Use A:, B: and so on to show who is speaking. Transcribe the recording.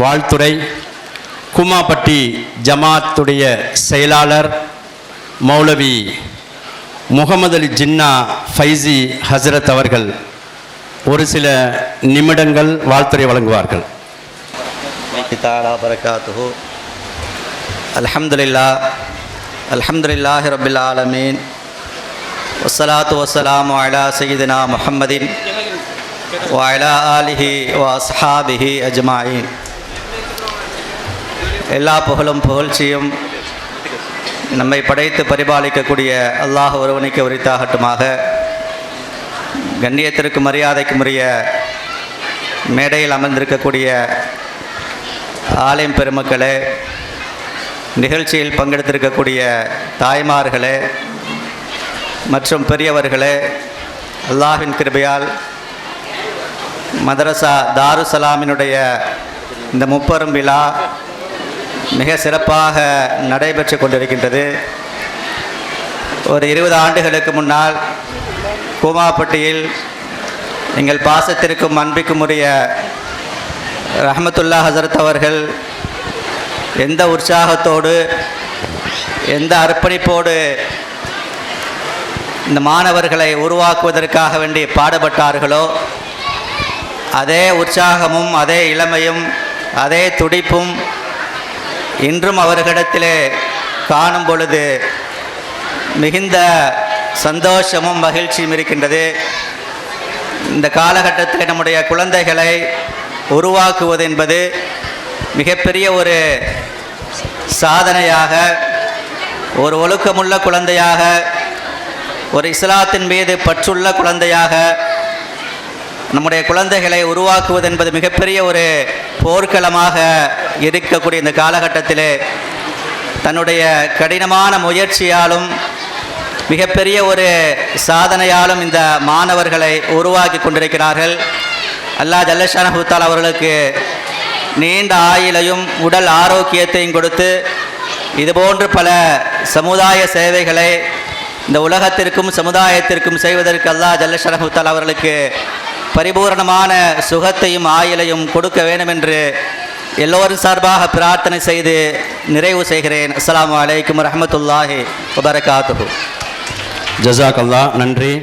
A: வாழ்த்துறை. குமாப்பட்டி ஜமாத்துடைய செயலாளர் மௌலவி முகமது அலி ஜின்னா ஃபைசி ஹசரத் அவர்கள் ஒரு சில நிமிடங்கள் வாழ்த்துறை வழங்குவார்கள்.
B: வரகாத்து அலமதுல்லா அலமதுல்லாஹி ரபில் ஆலமீன். வசலாத்து வசலாம் அலா சயிதினா முஹம்மதின். வாயிலா ஆலிஹி வாஸ்ஹாபிஹி அஜ்மாயின். எல்லா புகழும் புகழ்ச்சியும் நம்மை படைத்து பரிபாலிக்கக்கூடிய அல்லாஹ் ஒருவனுக்கு உரித்தாகட்டுமாக. கண்ணியத்திற்கு மரியாதைக்கும் உரிய மேடையில் அமர்ந்திருக்கக்கூடிய ஆலயம் பெருமக்களே நிகழ்ச்சியில் பங்கெடுத்திருக்கக்கூடிய தாய்மார்களே மற்றும் பெரியவர்களே அல்லாஹின் கிருபையால் மதரசா தாருசலாமினுடைய இந்த முப்பெரும் விழா மிக சிறப்பாக நடைபெற்று கொண்டிருக்கின்றது. ஒரு இருபது ஆண்டுகளுக்கு முன்னால் கூமாப்பட்டியில் எங்கள் பாசத்திற்கும் அன்பிக்கும் உரிய ரஹமத்துல்லா ஹசரத் அவர்கள் எந்த உற்சாகத்தோடு எந்த அர்ப்பணிப்போடு இந்த மாணவர்களை உருவாக்குவதற்காக வேண்டி பாடுபட்டார்களோ அதே உற்சாகமும் அதே இளமையும் அதே துடிப்பும் இன்றும் அவர்களிடத்திலே காணும் பொழுது மிகுந்த சந்தோஷமும் மகிழ்ச்சியும் இருக்கின்றது. இந்த காலகட்டத்தில் நம்முடைய குழந்தைகளை உருவாக்குவது என்பது மிகப்பெரிய ஒரு சாதனையாக ஒரு ஒழுக்கமுள்ள குழந்தையாக ஒரு இஸ்லாத்தின் மீது பற்றுள்ள குழந்தையாக நம்முடைய குழந்தைகளை உருவாக்குவது என்பது மிகப்பெரிய ஒரு போர்க்களமாக இருக்கக்கூடிய இந்த காலகட்டத்திலே தன்னுடைய கடினமான முயற்சியாலும் மிகப்பெரிய ஒரு சாதனையாலும் இந்த மாணவர்களை உருவாக்கி கொண்டிருக்கிறார்கள். அல்லாஹ் ஜல்லஷானஹூத்தால் அவர்களுக்கு நீண்ட ஆயிலையும் உடல் ஆரோக்கியத்தையும் கொடுத்து இதுபோன்று பல சமுதாய சேவைகளை இந்த உலகத்திற்கும் சமுதாயத்திற்கும் செய்வதற்கு அல்லாஹ் ஜல்லஷானஹூத்தால் அவர்களுக்கு பரிபூரணமான சுகத்தையும் ஆயிலையும் கொடுக்க வேண்டும் என்று எல்லோரும் சார்பாக பிரார்த்தனை செய்து நிறைவு செய்கிறேன். அஸ்லாம் வலைக்கம் ரஹமத்துல்லாஹி வபரகாத்துஹு.
A: ஜசாக் அல்லா நன்றி.